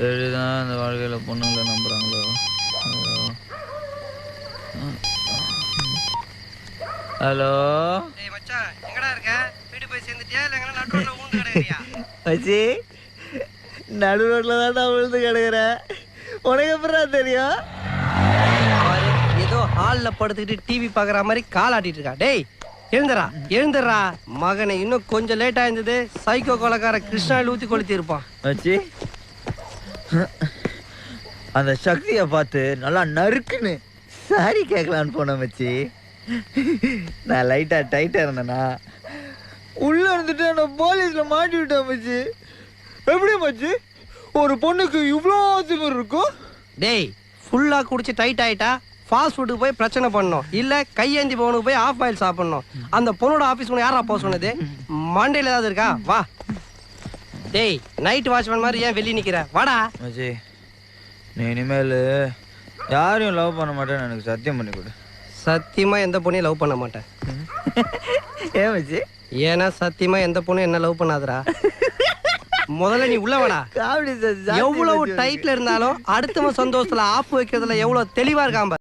சரிதான் இந்த வாழ்க்கையில் பொண்ணுங்களை நம்புகிறாங்களோ ஹலோ? வச்சி நடு ரோட்டில் தான் நான் விழுந்து கிடக்குறேன் உனக்கு எப்படா தெரியும்? ஏதோ ஹால்ல படுத்துக்கிட்டு டிவி பாக்குற மாதிரி கால் ஆட்டிட்டு இருக்கா. டேய் எழுந்துடா எழுந்துடுறா மகனை இன்னும் கொஞ்சம் லேட்டா இருந்தது சைக்கோ கொலக்கார கிருஷ்ணாவில் ஊத்தி கொளுத்தி இருப்பான். அந்த சக்தியை பார்த்து நல்லா நறுக்குன்னு சாரி கேட்கலான்னு போனேன் மச்சி. நான் லைட்டாக டைட்டாக இருந்தேனா? உள்ளே இருந்துட்டு நான் போலீஸில் மாட்டி விட்டேன் மச்சி. எப்படி மச்சி? ஒரு பொண்ணுக்கு இவ்வளோ திமிர் இருக்கும் டேய் ஃபுல்லா குடிச்சு டைட் ஆயிட்டா ஃபாஸ்ட் ஃபுட்டுக்கு போய் பிரச்சனை பண்ணணும். இல்ல கையேந்தி போனுக்கு போய் ஆஃப் ஆயில் சாப்பிடணும். அந்த பொண்ணோட ஆபீஸ் உனக்கு யாரா போக சொன்னது? மண்டையில ஏதாவது இருக்கா? வா. டேய் நைட் வாட்ச்மேன் மாதிரி ஏன் வெளியே நிக்கிற? வாடா. மச்சி நீ இனிமேல் யாரையும் லவ் பண்ண மாட்டேன்னு எனக்கு சத்தியம் பண்ணி கொடு. சத்தியமா எந்த பொண்ணையும் லவ் பண்ண மாட்டேன். ஏன் மச்சி? ஏன்னா சத்தியமா எந்த பொண்ணும் என்ன லவ் பண்ணாதடா. முதல்ல நீ உள்ள வாடா. எவ்வளவு டைட்ல இருந்தாலும் அடுத்தவன் சந்தோஷத்துல ஆப்பு வைக்கிறதுல எவ்வளவு தெளிவா இருக்காம